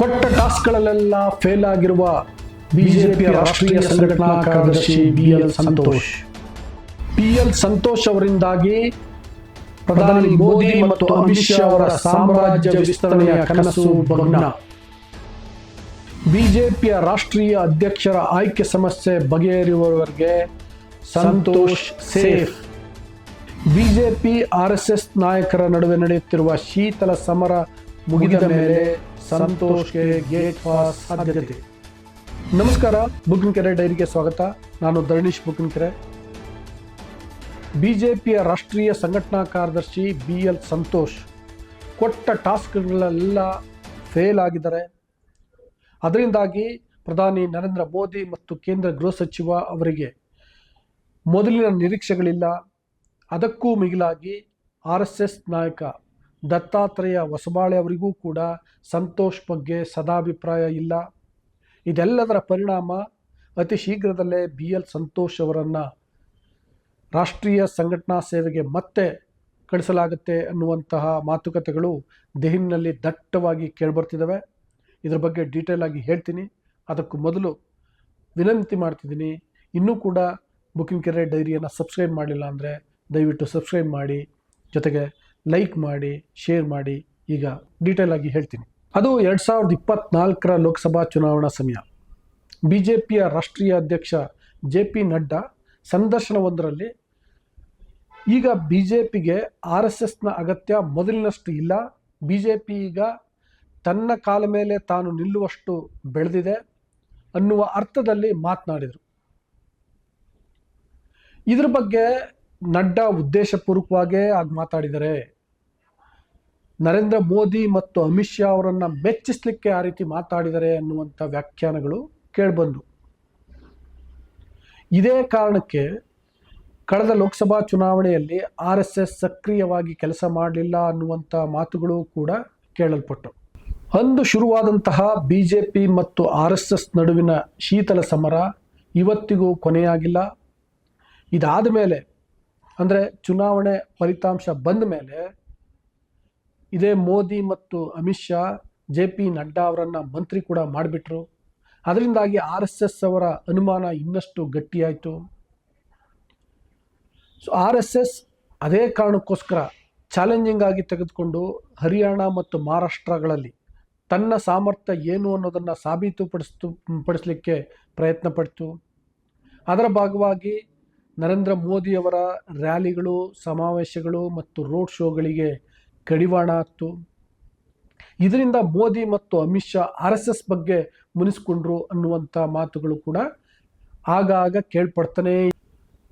ಕೊಟ್ಟ ಟಾಸ್ಕ್ಗಳಲ್ಲೆಲ್ಲ ಫೇಲ್ ಆಗಿರುವ ಬಿಜೆಪಿ ರಾಷ್ಟ್ರೀಯ ಸಂಘಟನಾ ಕಾರ್ಯದರ್ಶಿ B L Santosh. B L Santosh ಅವರಿಂದಾಗಿ ಪ್ರಧಾನಿ ಮೋದಿ ಮತ್ತು ಅಮಿತ್ ಶಾ ಅವರ ಸಾಮ್ರಾಜ್ಯ ವಿಸ್ತರಣೆಯ ಕನಸು ಭಗ್ನ. ಬಿಜೆಪಿಯ ರಾಷ್ಟ್ರೀಯ ಅಧ್ಯಕ್ಷರ ಆಯ್ಕೆ ಸಮಸ್ಯೆ ಬಗೆಹರಿಯುವವರೆಗೆ Santosh safe. BJP R S S ನಾಯಕರ ನಡುವೆ ನಡೆಯುತ್ತಿರುವ ಶೀತಲ ಸಮರ ಮುಗಿದ ಮೇಲೆ ಸಂತೋಷ್ಗೆ ಗೇಟ್ ಪಾಸ್ ಸಾಧ್ಯತೆ. ನಮಸ್ಕಾರ ಬುಕ್ಕಿನಕೆರೆ ಡೈರಿಗೆ ಸ್ವಾಗತ. ನಾನು ಧರಣೀಶ್ ಬುಕ್ಕಿನಕೆರೆ ಬಿಜೆಪಿಯ ರಾಷ್ಟ್ರೀಯ ಸಂಘಟನಾ ಕಾರ್ಯದರ್ಶಿ ಬಿ ಎಲ್ ಸಂತೋಷ್ ಕೊಟ್ಟ ಟಾಸ್ಕ್ಗಳೆಲ್ಲ ಫೇಲ್ ಆಗಿದ್ದಾರೆ. ಅದರಿಂದಾಗಿ ಪ್ರಧಾನಿ ನರೇಂದ್ರ ಮೋದಿ ಮತ್ತು ಕೇಂದ್ರ ಗೃಹ ಸಚಿವ ಅವರಿಗೆ ಮೊದಲಿನ ನಿರೀಕ್ಷೆಗಳಿಲ್ಲ. ಅದಕ್ಕೂ ಮಿಗಿಲಾಗಿ ಆರ್ ಎಸ್ ಎಸ್ ನಾಯಕ ದತ್ತಾತ್ರೇಯ ಹೊಸಬಾಳೆ ಅವರಿಗೂ ಕೂಡ ಸಂತೋಷ್ ಬಗ್ಗೆ ಸದಾಭಿಪ್ರಾಯ ಇಲ್ಲ. ಇದೆಲ್ಲದರ ಪರಿಣಾಮ ಅತಿ ಶೀಘ್ರದಲ್ಲೇ ಬಿ ಎಲ್ ಸಂತೋಷ್ ಅವರನ್ನು ರಾಷ್ಟ್ರೀಯ ಸಂಘಟನಾ ಸೇವೆಗೆ ಮತ್ತೆ ಕಳಿಸಲಾಗುತ್ತೆ ಅನ್ನುವಂತಹ ಮಾತುಕತೆಗಳು ದೆಹಲಿನಲ್ಲಿ ದಟ್ಟವಾಗಿ ಕೇಳಿಬರ್ತಿದ್ದಾವೆ ಇದರ ಬಗ್ಗೆ ಡೀಟೇಲ್ ಆಗಿ ಹೇಳ್ತೀನಿ. ಅದಕ್ಕೂ ಮೊದಲು ವಿನಂತಿ ಮಾಡ್ತಿದ್ದೀನಿ, ಇನ್ನೂ ಕೂಡ ಬುಕಿಂಗ್ ಕೆರೆ ಡೈರಿಯನ್ನು ಸಬ್ಸ್ಕ್ರೈಬ್ ಮಾಡಿಲ್ಲ ಅಂದರೆ ದಯವಿಟ್ಟು ಸಬ್ಸ್ಕ್ರೈಬ್ ಮಾಡಿ. ಜೊತೆಗೆ ಲೈಕ್ ಮಾಡಿ ಶೇರ್ ಮಾಡಿ ಈಗ ಡೀಟೇಲ್ ಆಗಿ ಹೇಳ್ತೀನಿ. ಅದು ಎರಡು ಸಾವಿರದ ಇಪ್ಪತ್ನಾಲ್ಕರ ಲೋಕಸಭಾ ಚುನಾವಣಾ ಸಮಯ. ಬಿ ಜೆ ಪಿಯ ರಾಷ್ಟ್ರೀಯ ಅಧ್ಯಕ್ಷ ಜೆ ಪಿ ನಡ್ಡಾ ಸಂದರ್ಶನವೊಂದರಲ್ಲಿ, ಈಗ ಬಿ ಜೆ ಪಿಗೆ ಆರ್ ಎಸ್ ಎಸ್ನ ಅಗತ್ಯ ಮೊದಲಿನಷ್ಟು ಇಲ್ಲ. ಬಿ ಜೆ ಪಿ ಈಗ ತನ್ನ ಕಾಲ ಮೇಲೆ ತಾನು ನಿಲ್ಲುವಷ್ಟು ಬೆಳೆದಿದೆ ಅನ್ನುವ ಅರ್ಥದಲ್ಲಿ ಮಾತನಾಡಿದರು. ಇದ್ರ ಬಗ್ಗೆ ನಡ್ಡಾ ಉದ್ದೇಶಪೂರ್ವಕವಾಗೇ ಆಗಿ ಮಾತಾಡಿದ್ದಾರೆ ನರೇಂದ್ರ ಮೋದಿ ಮತ್ತು ಅಮಿತ್ ಶಾ ಅವರನ್ನು ಮೆಚ್ಚಿಸ್ಲಿಕ್ಕೆ ಆ ರೀತಿ ಮಾತಾಡಿದ್ದಾರೆ ಅನ್ನುವಂಥ ವ್ಯಾಖ್ಯಾನಗಳು ಕೇಳಿಬಂದು. ಇದೇ ಕಾರಣಕ್ಕೆ ಕಳೆದ ಲೋಕಸಭಾ ಚುನಾವಣೆಯಲ್ಲಿ ಆರ್ ಎಸ್ ಎಸ್ ಸಕ್ರಿಯವಾಗಿ ಕೆಲಸ ಮಾಡಲಿಲ್ಲ ಅನ್ನುವಂಥ ಮಾತುಗಳು ಕೂಡ ಕೇಳಲ್ಪಟ್ಟವು ಅಂದು ಶುರುವಾದಂತಹ ಬಿ ಜೆ ಪಿ ಮತ್ತು ಆರ್ ಎಸ್ ಎಸ್ ನಡುವಿನ ಶೀತಲ ಸಮರ ಇವತ್ತಿಗೂ ಕೊನೆಯಾಗಿಲ್ಲ. ಇದಾದ ಮೇಲೆ, ಅಂದರೆ ಚುನಾವಣೆ ಫಲಿತಾಂಶ ಬಂದ ಮೇಲೆ ಇದೇ ಮೋದಿ ಮತ್ತು ಅಮಿತ್ ಶಾ, ಜೆ ಪಿ ನಡ್ಡಾ ಅವರನ್ನು ಮಂತ್ರಿ ಕೂಡ ಮಾಡಿಬಿಟ್ರು. ಅದರಿಂದಾಗಿ ಆರ್ ಎಸ್ ಎಸ್ ಅವರ ಅನುಮಾನ ಇನ್ನಷ್ಟು ಗಟ್ಟಿಯಾಯಿತು. ಸೊ ಆರ್ ಎಸ್ ಎಸ್ ಅದೇ ಕಾರಣಕ್ಕೋಸ್ಕರ ಚಾಲೆಂಜಿಂಗ್ ಆಗಿ ತೆಗೆದುಕೊಂಡು ಹರಿಯಾಣ ಮತ್ತು ಮಹಾರಾಷ್ಟ್ರಗಳಲ್ಲಿ ತನ್ನ ಸಾಮರ್ಥ್ಯ ಏನು ಅನ್ನೋದನ್ನು ಸಾಬೀತುಪಡಿಸ್ತು, ಪಡಿಸಲಿಕ್ಕೆ ಪ್ರಯತ್ನ ಪಡ್ತು. ಅದರ ಭಾಗವಾಗಿ ನರೇಂದ್ರ ಮೋದಿಯವರ ರ್ಯಾಲಿಗಳು, ಸಮಾವೇಶಗಳು ಮತ್ತು ರೋಡ್ ಶೋಗಳಿಗೆ ಕಡಿವಾಣ ಆಗ್ತು ಇದರಿಂದ ಮೋದಿ ಮತ್ತು Amit Shah R S S ಬಗ್ಗೆ ಮುನಿಸ್ಕೊಂಡ್ರು ಅನ್ನುವಂಥ ಮಾತುಗಳು ಕೂಡ ಆಗಾಗ ಕೇಳ್ಪಡ್ತಾನೆ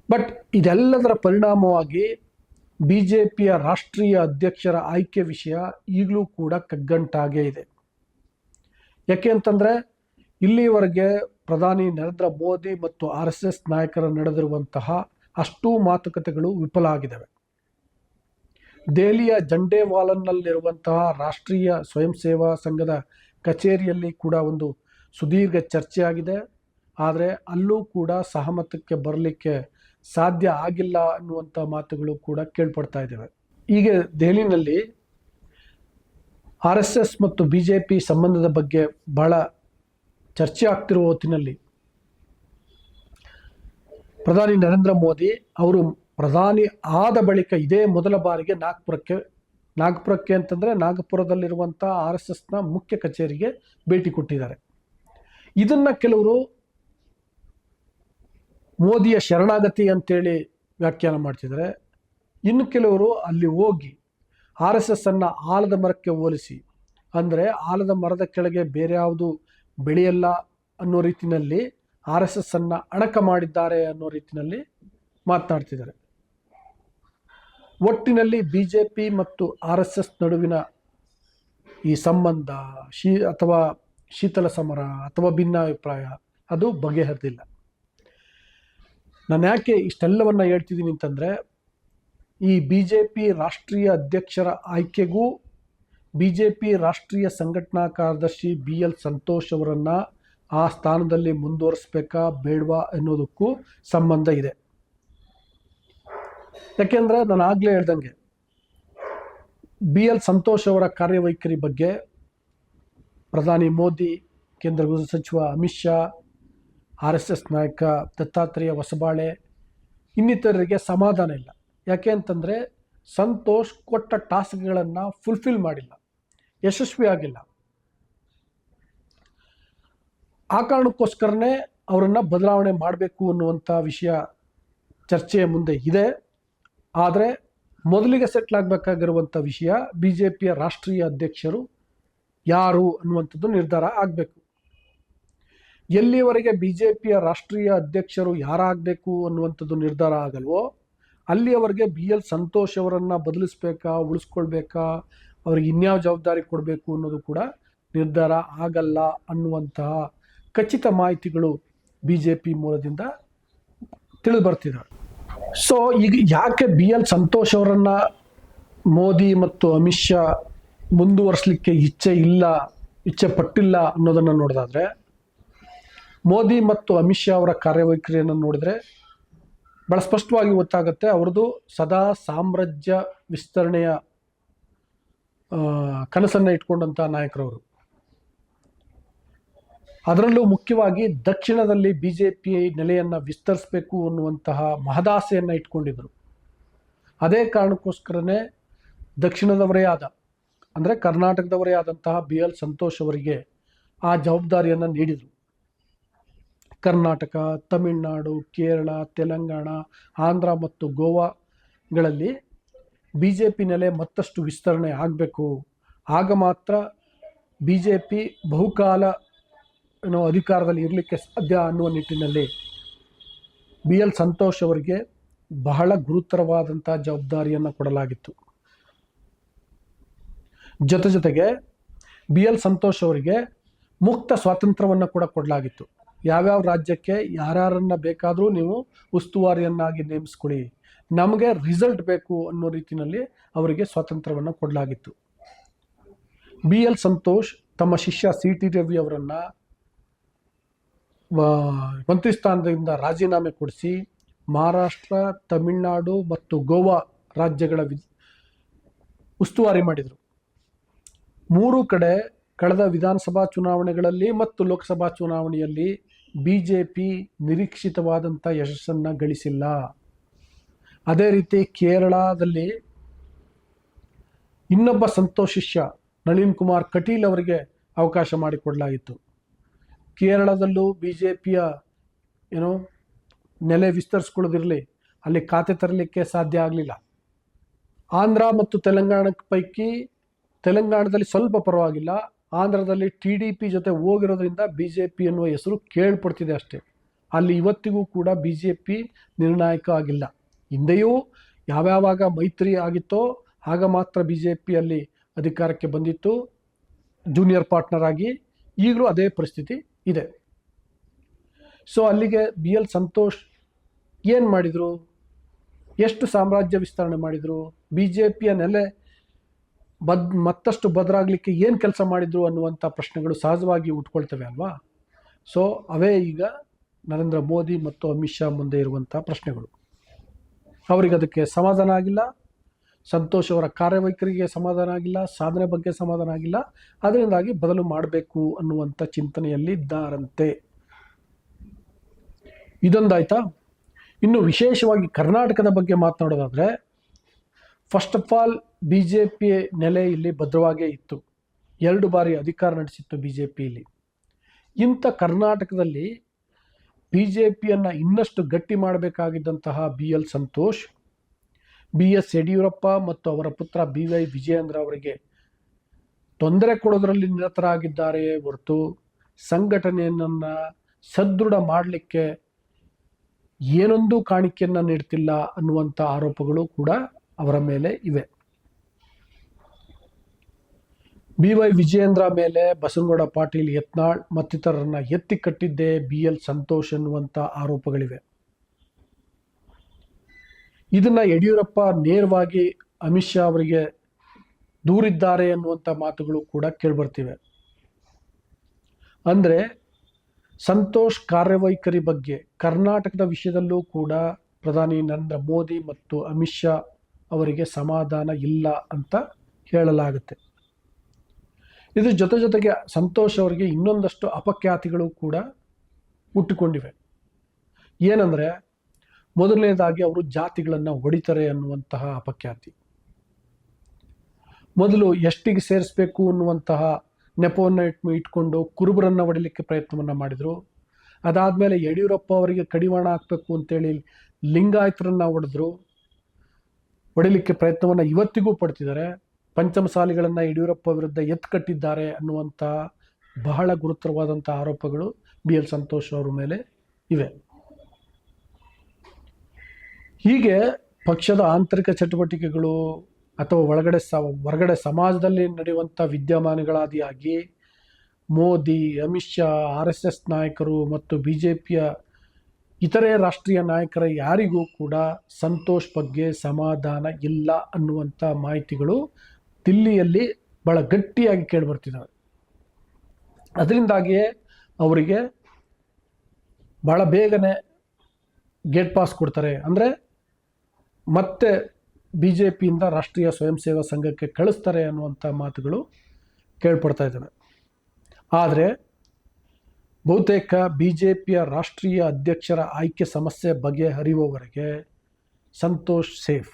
ಬಟ್ ಇದೆಲ್ಲದರ ಪರಿಣಾಮವಾಗಿ ಬಿ ಜೆ ಪಿಯ ರಾಷ್ಟ್ರೀಯ ಅಧ್ಯಕ್ಷರ ಆಯ್ಕೆ ವಿಷಯ ಈಗಲೂ ಕೂಡ ಕಗ್ಗಂಟಾಗೇ ಇದೆ. ಯಾಕೆ ಅಂತಂದರೆ ಇಲ್ಲಿವರೆಗೆ ಪ್ರಧಾನಿ ನರೇಂದ್ರ ಮೋದಿ ಮತ್ತು ಆರ್ ಎಸ್ ಎಸ್ ನಾಯಕರ ನಡೆದಿರುವಂತಹ ಅಷ್ಟೂ ಮಾತುಕತೆಗಳು ವಿಫಲ ಆಗಿದ್ದಾವೆ. ದೆಹಲಿಯ ಜಂಡೇವಾಲನ್ನಲ್ಲಿರುವಂತಹ ರಾಷ್ಟ್ರೀಯ ಸ್ವಯಂ ಸೇವಾ ಸಂಘದ ಕಚೇರಿಯಲ್ಲಿ ಕೂಡ ಒಂದು ಸುದೀರ್ಘ ಚರ್ಚೆಯಾಗಿದೆ. ಆದರೆ ಅಲ್ಲೂ ಕೂಡ ಸಹಮತಕ್ಕೆ ಬರಲಿಕ್ಕೆ ಸಾಧ್ಯ ಆಗಿಲ್ಲ ಅನ್ನುವಂಥ ಮಾತುಗಳು ಕೂಡ ಕೇಳ್ಪಡ್ತಾ ಇದ್ದಾವೆ. ಈಗ ದೆಹಲಿನಲ್ಲಿ ಆರ್ ಎಸ್ ಎಸ್ ಮತ್ತು ಬಿ ಜೆ ಪಿ ಸಂಬಂಧದ ಬಗ್ಗೆ ಬಹಳ ಚರ್ಚೆ ಆಗ್ತಿರುವ ಹೊತ್ತಿನಲ್ಲಿ ಪ್ರಧಾನಿ ನರೇಂದ್ರ ಮೋದಿ ಅವರು ಪ್ರಧಾನಿ ಆದ ಬಳಿಕ ಇದೇ ಮೊದಲ ಬಾರಿಗೆ ನಾಗ್ಪುರಕ್ಕೆ ನಾಗ್ಪುರಕ್ಕೆ ಅಂತಂದರೆ ನಾಗಪುರದಲ್ಲಿರುವಂಥ ಆರ್ ಎಸ್ ಎಸ್ನ ಮುಖ್ಯ ಕಚೇರಿಗೆ ಭೇಟಿ ಕೊಟ್ಟಿದ್ದಾರೆ. ಇದನ್ನು ಕೆಲವರು ಮೋದಿಯ ಶರಣಾಗತಿ ಅಂತೇಳಿ ವ್ಯಾಖ್ಯಾನ ಮಾಡ್ತಿದ್ದಾರೆ. ಇನ್ನು ಕೆಲವರು ಅಲ್ಲಿ ಹೋಗಿ ಆರ್ ಎಸ್ ಎಸ್ ಅನ್ನು ಆಲದ ಮರಕ್ಕೆ ಹೋಲಿಸಿ, ಅಂದರೆ ಆಲದ ಮರದ ಕೆಳಗೆ ಬೇರೆ ಯಾವುದು ಬೆಳೆಯಲ್ಲ ಅನ್ನೋ ರೀತಿಯಲ್ಲಿ ಆರ್ ಎಸ್ ಎಸ್ ಅನ್ನು ಅಣಕ ಮಾಡಿದ್ದಾರೆ ಅನ್ನೋ ರೀತಿಯಲ್ಲಿ ಮಾತನಾಡ್ತಿದ್ದಾರೆ ಒಟ್ಟಿನಲ್ಲಿ ಬಿಜೆಪಿ ಮತ್ತು ಆರ್ ಎಸ್ ಎಸ್ ನಡುವಿನ ಈ ಸಂಬಂಧ ಶೀ ಅಥವಾ ಶೀತಲ ಸಮರ ಅಥವಾ ಭಿನ್ನಾಭಿಪ್ರಾಯ ಅದು ಬಗೆಹರಿದಿಲ್ಲ. ನಾನು ಯಾಕೆ ಇಷ್ಟೆಲ್ಲವನ್ನು ಹೇಳ್ತಿದ್ದೀನಿ ಅಂತಂದರೆ, ಈ ಬಿ ಜೆ ಪಿ ರಾಷ್ಟ್ರೀಯ ಅಧ್ಯಕ್ಷರ ಆಯ್ಕೆಗೂ ಬಿ ಜೆ ಪಿ ರಾಷ್ಟ್ರೀಯ ಸಂಘಟನಾ ಕಾರ್ಯದರ್ಶಿ ಬಿ ಎಲ್ ಸಂತೋಷ್ ಅವರನ್ನು ಆ ಸ್ಥಾನದಲ್ಲಿ ಮುಂದುವರಿಸ್ಬೇಕಾ ಬೇಡವಾ ಅನ್ನೋದಕ್ಕೂ ಸಂಬಂಧ ಇದೆ. ಯಾಕೆಂದರೆ ನಾನು ಆಗಲೇ ಹೇಳ್ದಂಗೆ ಬಿ ಎಲ್ ಸಂತೋಷ್ ಅವರ ಕಾರ್ಯವೈಖರಿ ಬಗ್ಗೆ ಪ್ರಧಾನಿ ಮೋದಿ, ಕೇಂದ್ರ ಗೃಹ ಸಚಿವ Amit Shah, R S S ನಾಯಕ ದತ್ತಾತ್ರೇಯ ಹೊಸಬಾಳೆ, ಇನ್ನಿತರರಿಗೆ ಸಮಾಧಾನ ಇಲ್ಲ. ಯಾಕೆ ಅಂತಂದರೆ ಸಂತೋಷ್ ಕೊಟ್ಟ ಟಾಸ್ಕ್ಗಳನ್ನು ಫುಲ್ಫಿಲ್ ಮಾಡಿಲ್ಲ, ಯಶಸ್ವಿ ಆಗಿಲ್ಲ. ಆ ಕಾರಣಕ್ಕೋಸ್ಕರನೇ ಅವರನ್ನು ಬದಲಾವಣೆ ಮಾಡಬೇಕು ಅನ್ನುವಂಥ ವಿಷಯ ಚರ್ಚೆಯ ಮುಂದೆ ಇದೆ. ಆದರೆ ಮೊದಲಿಗೆ ಸೆಟ್ಲ್ ಆಗಬೇಕಾಗಿರುವಂಥ ವಿಷಯ ಬಿ ಜೆ ಪಿಯ ರಾಷ್ಟ್ರೀಯ ಅಧ್ಯಕ್ಷರು ಯಾರು ಅನ್ನುವಂಥದ್ದು ನಿರ್ಧಾರ ಆಗಬೇಕು. ಎಲ್ಲಿಯವರೆಗೆ ಬಿ ಜೆ ಪಿಯ ರಾಷ್ಟ್ರೀಯ ಅಧ್ಯಕ್ಷರು ಯಾರಾಗಬೇಕು ಅನ್ನುವಂಥದ್ದು ನಿರ್ಧಾರ ಆಗಲ್ವೋ ಅಲ್ಲಿಯವರೆಗೆ ಬಿ ಎಲ್ ಸಂತೋಷ್ ಅವರನ್ನು ಬದಲಿಸ್ಬೇಕಾ, ಉಳಿಸ್ಕೊಳ್ಬೇಕಾ, ಅವ್ರಿಗೆ ಇನ್ಯಾವ ಜವಾಬ್ದಾರಿ ಕೊಡಬೇಕು ಅನ್ನೋದು ಕೂಡ ನಿರ್ಧಾರ ಆಗಲ್ಲ ಅನ್ನುವಂತಹ ಖಚಿತ ಮಾಹಿತಿಗಳು ಬಿ ಜೆ ಪಿ ಮೂಲದಿಂದ ತಿಳಿದು ಬರ್ತಿದ್ದಾವೆ ಸೊ ಈಗ ಯಾಕೆ ಬಿ ಎಲ್ ಸಂತೋಷ್ ಅವರನ್ನ ಮೋದಿ ಮತ್ತು ಅಮಿತ್ ಶಾ ಮುಂದುವರಿಸಲಿಕ್ಕೆ ಇಚ್ಛೆ ಇಲ್ಲ, ಇಚ್ಛೆ ಪಟ್ಟಿಲ್ಲ ಅನ್ನೋದನ್ನು ನೋಡಿದಾದ್ರೆ, ಮೋದಿ ಮತ್ತು ಅಮಿತ್ ಶಾ ಅವರ ಕಾರ್ಯವೈಖರಿಯನ್ನು ನೋಡಿದ್ರೆ ಭಾಳ ಸ್ಪಷ್ಟವಾಗಿ ಗೊತ್ತಾಗುತ್ತೆ, ಅವ್ರದ್ದು ಸದಾ ಸಾಮ್ರಾಜ್ಯ ವಿಸ್ತರಣೆಯ ಕನಸನ್ನು ಇಟ್ಕೊಂಡಂಥ ನಾಯಕರವರು. ಅದರಲ್ಲೂ ಮುಖ್ಯವಾಗಿ ದಕ್ಷಿಣದಲ್ಲಿ ಬಿ ಜೆ ಪಿ ನೆಲೆಯನ್ನು ವಿಸ್ತರಿಸಬೇಕು ಅನ್ನುವಂತಹ ಮಹದಾಸೆಯನ್ನು ಇಟ್ಕೊಂಡಿದ್ದರು ಅದೇ ಕಾರಣಕ್ಕೋಸ್ಕರನೇ ದಕ್ಷಿಣದವರೇ ಆದ, ಅಂದರೆ ಕರ್ನಾಟಕದವರೇ ಆದಂತಹ ಬಿ ಎಲ್ ಸಂತೋಷ್ ಅವರಿಗೆ ಆ ಜವಾಬ್ದಾರಿಯನ್ನು ನೀಡಿದರು. ಕರ್ನಾಟಕ, ತಮಿಳುನಾಡು, ಕೇರಳ, ತೆಲಂಗಾಣ, ಆಂಧ್ರ ಮತ್ತು ಗೋವಾಗಳಲ್ಲಿ ಬಿ ಜೆ ಪಿ ನೆಲೆ ಮತ್ತಷ್ಟು ವಿಸ್ತರಣೆ ಆಗಬೇಕು. ಆಗ ಮಾತ್ರ ಬಿ ಜೆ ಪಿ ಬಹುಕಾಲ ಏನೋ ಅಧಿಕಾರದಲ್ಲಿ ಇರಲಿಕ್ಕೆ ಸಾಧ್ಯ ಅನ್ನುವ ನಿಟ್ಟಿನಲ್ಲಿ ಬಿ ಎಲ್ ಸಂತೋಷ್ ಅವರಿಗೆ ಬಹಳ ಗುರುತರವಾದಂಥ ಜವಾಬ್ದಾರಿಯನ್ನು ಕೊಡಲಾಗಿತ್ತು. ಜೊತೆ ಜೊತೆಗೆ ಬಿ ಎಲ್ ಸಂತೋಷ್ ಅವರಿಗೆ ಮುಕ್ತ ಸ್ವಾತಂತ್ರ್ಯವನ್ನು ಕೂಡ ಕೊಡಲಾಗಿತ್ತು. ಯಾವ್ಯಾವ ರಾಜ್ಯಕ್ಕೆ ಯಾರ್ಯಾರನ್ನು ಬೇಕಾದರೂ ನೀವು ಉಸ್ತುವಾರಿಯನ್ನಾಗಿ ನೇಮಿಸ್ಕೊಳ್ಳಿ. ನಮಗೆ ರಿಸಲ್ಟ್ ಬೇಕು ಅನ್ನೋ ರೀತಿಯಲ್ಲಿ ಅವರಿಗೆ ಸ್ವಾತಂತ್ರ್ಯವನ್ನು ಕೊಡಲಾಗಿತ್ತು. ಬಿ ಎಲ್ ಸಂತೋಷ್ ತಮ್ಮ ಶಿಷ್ಯ ಸಿ ಟಿ ರವಿ ಅವರನ್ನು ಮಂತ್ರಿ ಸ್ಥಾನದಿಂದ ರಾಜೀನಾಮೆ ಕೊಡಿಸಿ ಮಹಾರಾಷ್ಟ್ರ, ತಮಿಳುನಾಡು ಮತ್ತು ಗೋವಾ ರಾಜ್ಯಗಳ ವಿ ಉಸ್ತುವಾರಿ ಮಾಡಿದರು. ಮೂರು ಕಡೆ ಕಳೆದ ವಿಧಾನಸಭಾ ಚುನಾವಣೆಗಳಲ್ಲಿ ಮತ್ತು ಲೋಕಸಭಾ ಚುನಾವಣೆಯಲ್ಲಿ ಬಿ ಜೆ ಪಿ ನಿರೀಕ್ಷಿತವಾದಂಥ ಯಶಸ್ಸನ್ನು ಗಳಿಸಿಲ್ಲ. ಅದೇ ರೀತಿ ಕೇರಳದಲ್ಲಿ ಇನ್ನೊಬ್ಬ ಸಂತೋಷ್ ಶಿಷ್ಯ ನಳಿನ್ ಕುಮಾರ್ ಕಟೀಲ್ ಅವರಿಗೆ ಅವಕಾಶ ಮಾಡಿಕೊಡಲಾಗಿತ್ತು. ಕೇರಳದಲ್ಲೂ ಬಿ ಜೆ ಪಿಯ ಏನೋ ನೆಲೆ ವಿಸ್ತರಿಸ್ಕೊಳ್ಳೋದಿರಲಿ, ಅಲ್ಲಿ ಖಾತೆ ತರಲಿಕ್ಕೆ ಸಾಧ್ಯ ಆಗಲಿಲ್ಲ. ಆಂಧ್ರ ಮತ್ತು ತೆಲಂಗಾಣ ಪೈಕಿ ತೆಲಂಗಾಣದಲ್ಲಿ ಸ್ವಲ್ಪ ಪರವಾಗಿಲ್ಲ. ಆಂಧ್ರದಲ್ಲಿ ಟಿ ಡಿ ಪಿ ಜೊತೆ ಹೋಗಿರೋದ್ರಿಂದ ಬಿ ಜೆ ಪಿ ಎನ್ನುವ ಹೆಸರು ಕೇಳ್ಪಡ್ತಿದೆ ಅಷ್ಟೇ. ಅಲ್ಲಿ ಇವತ್ತಿಗೂ ಕೂಡ ಬಿ ಜೆ ಪಿ ನಿರ್ಣಾಯಕ ಆಗಿಲ್ಲ. ಹಿಂದೆಯೂ ಯಾವ್ಯಾವಾಗ ಮೈತ್ರಿ ಆಗಿತ್ತೋ ಆಗ ಮಾತ್ರ ಬಿ ಜೆ ಪಿಯಲ್ಲಿ ಅಧಿಕಾರಕ್ಕೆ ಬಂದಿತ್ತು. ಜೂನಿಯರ್ ಪಾರ್ಟ್ನರ್ ಆಗಿ ಈಗಲೂ ಅದೇ ಪರಿಸ್ಥಿತಿ. ಇದೆ. ಸೊ ಅಲ್ಲಿಗೆ ಬಿ ಎಲ್ ಸಂತೋಷ್ ಏನು ಮಾಡಿದರು? ಎಷ್ಟು ಸಾಮ್ರಾಜ್ಯ ವಿಸ್ತರಣೆ ಮಾಡಿದರು? ಬಿ ಜೆ ಪಿಯ ನೆಲೆ ಬದ್, ಮತ್ತಷ್ಟು ಬದಲಾಗಲಿಕ್ಕೆ ಏನು ಕೆಲಸ ಮಾಡಿದರು ಅನ್ನುವಂಥ ಪ್ರಶ್ನೆಗಳು ಸಹಜವಾಗಿ ಉಟ್ಕೊಳ್ತವೆ ಅಲ್ವಾ? ಸೊ ಅವೇ ಈಗ ನರೇಂದ್ರ ಮೋದಿ ಮತ್ತು ಅಮಿತ್ ಶಾ ಮುಂದೆ ಇರುವಂಥ ಪ್ರಶ್ನೆಗಳು. ಅವರಿಗೆ ಅದಕ್ಕೆ ಸಮಾಧಾನ ಆಗಿಲ್ಲ. ಸಂತೋಷ್ ಅವರ ಕಾರ್ಯವೈಖರಿಗೆ ಸಮಾಧಾನ ಆಗಿಲ್ಲ, ಸಾಧನೆ ಬಗ್ಗೆ ಸಮಾಧಾನ ಆಗಿಲ್ಲ. ಅದರಿಂದಾಗಿ ಬದಲು ಮಾಡಬೇಕು ಅನ್ನುವಂಥ ಚಿಂತನೆಯಲ್ಲಿ ಇದ್ದಾರಂತೆ ಇದೊಂದಾಯ್ತಾ? ಇನ್ನು ವಿಶೇಷವಾಗಿ ಕರ್ನಾಟಕದ ಬಗ್ಗೆ ಮಾತನಾಡೋದಾದರೆ first of all B J P ನೆಲೆ ಇಲ್ಲಿ ಭದ್ರವಾಗೇ ಇತ್ತು. ಎರಡು ಬಾರಿ ಅಧಿಕಾರ ನಡೆಸಿತ್ತು ಬಿ ಜೆ ಪಿಯಲ್ಲಿ ಇಂಥ ಕರ್ನಾಟಕದಲ್ಲಿ ಬಿ ಜೆ ಪಿಯನ್ನು ಇನ್ನಷ್ಟು ಗಟ್ಟಿ ಮಾಡಬೇಕಾಗಿದ್ದಂತಹ B L Santosh B S Yediyurappa ಮತ್ತು ಅವರ ಪುತ್ರ ಬಿ ವೈ ವಿಜಯೇಂದ್ರ ಅವರಿಗೆ ತೊಂದರೆ ಕೊಡೋದರಲ್ಲಿ ನಿರತರಾಗಿದ್ದಾರೆ ಹೊರತು ಸಂಘಟನೆಯನ್ನು ಸದೃಢ ಮಾಡಲಿಕ್ಕೆ ಏನೊಂದು ಕಾಣಿಕೆಯನ್ನು ನೀಡ್ತಿಲ್ಲ ಅನ್ನುವಂಥ ಆರೋಪಗಳು ಕೂಡ ಅವರ ಮೇಲೆ ಇವೆ. ಬಿ ವೈ ವಿಜಯೇಂದ್ರ ಮೇಲೆ ಬಸನಗೌಡ ಪಾಟೀಲ್ ಯತ್ನಾಳ್ ಮತ್ತಿತರರನ್ನ ಎತ್ತಿ ಕಟ್ಟಿದ್ದೇ ಬಿ ಎಲ್ ಸಂತೋಷ್ ಅನ್ನುವಂಥ ಆರೋಪಗಳಿವೆ. ಇದನ್ನ ಯಡಿಯೂರಪ್ಪ ನೇರವಾಗಿ ಅಮಿತ್ ಶಾ ಅವರಿಗೆ ದೂರಿದ್ದಾರೆ ಅನ್ನುವಂಥ ಮಾತುಗಳು ಕೂಡ ಕೇಳಿಬರ್ತಿವೆ. ಅಂದರೆ ಸಂತೋಷ್ ಕಾರ್ಯವೈಖರಿ ಬಗ್ಗೆ ಕರ್ನಾಟಕದ ವಿಷಯದಲ್ಲೂ ಕೂಡ ಪ್ರಧಾನಿ ನರೇಂದ್ರ ಮೋದಿ ಮತ್ತು ಅಮಿತ್ ಶಾ ಅವರಿಗೆ ಸಮಾಧಾನ ಇಲ್ಲ ಅಂತ ಹೇಳಲಾಗುತ್ತೆ. ಇದ್ರ ಜೊತೆ ಜೊತೆಗೆ ಸಂತೋಷ್ ಅವರಿಗೆ ಇನ್ನೊಂದಷ್ಟು ಅಪಖ್ಯಾತಿಗಳು ಕೂಡ ಹುಟ್ಟಿಕೊಂಡಿವೆ. ಏನಂದರೆ ಮೊದಲನೇದಾಗಿ ಅವರು ಜಾತಿಗಳನ್ನು ಹೊಡಿತಾರೆ ಅನ್ನುವಂತಹ ಅಪಖ್ಯಾತಿ. ಮೊದಲು ಎಷ್ಟಿಗೆ ಸೇರಿಸಬೇಕು ಅನ್ನುವಂತಹ ನೆಪವನ್ನು ಇಟ್ ಇಟ್ಕೊಂಡು ಕುರುಬರನ್ನು ಹೊಡಿಲಿಕ್ಕೆ ಪ್ರಯತ್ನವನ್ನು ಮಾಡಿದರು. ಅದಾದಮೇಲೆ ಯಡಿಯೂರಪ್ಪ ಅವರಿಗೆ ಕಡಿವಾಣ ಹಾಕಬೇಕು ಅಂತೇಳಿ ಲಿಂಗಾಯತರನ್ನು ಹೊಡೆದ್ರು. ಹೊಡಿಲಿಕ್ಕೆ ಪ್ರಯತ್ನವನ್ನು ಇವತ್ತಿಗೂ ಪಡ್ತಿದ್ದಾರೆ. ಪಂಚಮಸಾಲಿಗಳನ್ನು ಯಡಿಯೂರಪ್ಪ ವಿರುದ್ಧ ಎತ್ಕಟ್ಟಿದ್ದಾರೆ ಅನ್ನುವಂತಹ ಬಹಳ ಗುರುತರವಾದಂಥ ಆರೋಪಗಳು ಬಿ ಎಲ್ ಸಂತೋಷ್ ಅವರ ಮೇಲೆ ಇವೆ. ಹೀಗೆ ಪಕ್ಷದ ಆಂತರಿಕ ಚಟುವಟಿಕೆಗಳು ಅಥವಾ ಒಳಗಡೆ ಸ, ಹೊರಗಡೆ ಸಮಾಜದಲ್ಲಿ ನಡೆಯುವಂಥ ವಿದ್ಯಮಾನಗಳಾದಿಯಾಗಿ Modi, Amit Shah, R S S ನಾಯಕರು ಮತ್ತು ಬಿ ಜೆ ಪಿಯ ಇತರೆ ರಾಷ್ಟ್ರೀಯ ನಾಯಕರ ಯಾರಿಗೂ ಕೂಡ ಸಂತೋಷ್ ಬಗ್ಗೆ ಸಮಾಧಾನ ಇಲ್ಲ ಅನ್ನುವಂಥ ಮಾಹಿತಿಗಳು ದಿಲ್ಲಿಯಲ್ಲಿ ಭಾಳ ಗಟ್ಟಿಯಾಗಿ ಕೇಳಿಬರ್ತಿದ್ದಾವೆ. ಅದರಿಂದಾಗಿಯೇ ಅವರಿಗೆ ಭಾಳ ಬೇಗನೆ ಗೇಟ್ ಪಾಸ್ ಕೊಡ್ತಾರೆ. ಅಂದರೆ ಮತ್ತೆ ಬಿ ಜೆ ಪಿಯಿಂದ ರಾಷ್ಟ್ರೀಯ ಸ್ವಯಂ ಸೇವಾ ಸಂಘಕ್ಕೆ ಕಳಿಸ್ತಾರೆ ಅನ್ನುವಂಥ ಮಾತುಗಳು ಕೇಳ್ಪಡ್ತಾ ಇದ್ದಾವೆ. ಆದರೆ ಬಹುತೇಕ ಬಿ ಜೆ ಪಿಯ ರಾಷ್ಟ್ರೀಯ ಅಧ್ಯಕ್ಷರ ಆಯ್ಕೆ ಸಮಸ್ಯೆ ಬಗೆಹರಿಯುವವರೆಗೆ Santosh safe.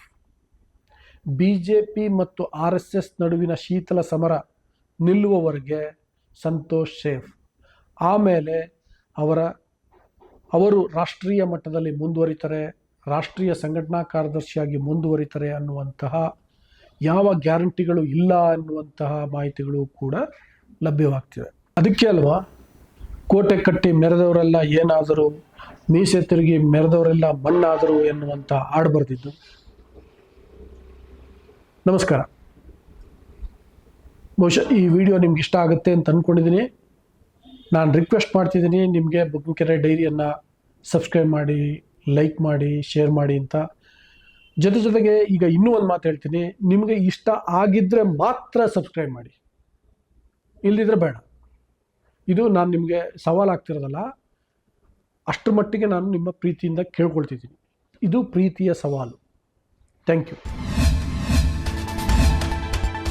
B J P ಮತ್ತು ಆರ್ ಎಸ್ ಎಸ್ ನಡುವಿನ ಶೀತಲ ಸಮರ ನಿಲ್ಲುವವರೆಗೆ ಸಂತೋಷ್ ಸೇಫ್. ಆಮೇಲೆ ಅವರ, ಅವರು ರಾಷ್ಟ್ರೀಯ ಮಟ್ಟದಲ್ಲಿ ಮುಂದುವರಿತಾರೆ ರಾಷ್ಟ್ರೀಯ ಸಂಘಟನಾ ಕಾರ್ಯದರ್ಶಿಯಾಗಿ ಮುಂದುವರಿತಾರೆ ಅನ್ನುವಂತಹ, ಯಾವ ಗ್ಯಾರಂಟಿಗಳು ಇಲ್ಲ ಅನ್ನುವಂತಹ ಮಾಹಿತಿಗಳು ಕೂಡ ಲಭ್ಯವಾಗ್ತಿದೆ ಅದಕ್ಕೆ ಅಲ್ವಾ, ಕೋಟೆ ಕಟ್ಟಿ ಮೆರೆದವರೆಲ್ಲ ಏನಾದರೂ, ಮೀಸೆ ತಿರುಗಿ ಮೆರೆದವರೆಲ್ಲ ಮಣ್ಣಾದರು ಎನ್ನುವಂಥ ಹಾಡು ಬರೆದಿದ್ದು. ನಮಸ್ಕಾರ. ಬಹುಶಃ ಈ ವಿಡಿಯೋ ನಿಮ್ಗೆ ಇಷ್ಟ ಆಗುತ್ತೆ ಅಂತ ಅಂದ್ಕೊಂಡಿದ್ದೀನಿ ನಾನು ರಿಕ್ವೆಸ್ಟ್ ಮಾಡ್ತಿದ್ದೀನಿ, ನಿಮಗೆ ಬುಕ್ಕೆರೆ ಡೈರಿಯನ್ನು ಸಬ್ಸ್ಕ್ರೈಬ್ ಮಾಡಿ ಲೈಕ್ ಮಾಡಿ ಶೇರ್ ಮಾಡಿ ಅಂತ. ಜೊತೆ ಜೊತೆಗೆ ಈಗ ಇನ್ನೂ ಒಂದು ಮಾತು ಹೇಳ್ತೀನಿ. ನಿಮಗೆ ಇಷ್ಟ ಆಗಿದ್ದರೆ ಮಾತ್ರ ಸಬ್ಸ್ಕ್ರೈಬ್ ಮಾಡಿ. ಇಲ್ಲದಿದ್ರೆ ಬೇಡ. ಇದು ನಾನು ನಿಮಗೆ ಸವಾಲಾಗ್ತಿರೋದಲ್ಲ ಅಷ್ಟರ ಮಟ್ಟಿಗೆ ನಾನು ನಿಮ್ಮ ಪ್ರೀತಿಯಿಂದ ಕೇಳ್ಕೊಳ್ತಿದ್ದೀನಿ. ಇದು ಪ್ರೀತಿಯ ಸವಾಲು. Thank you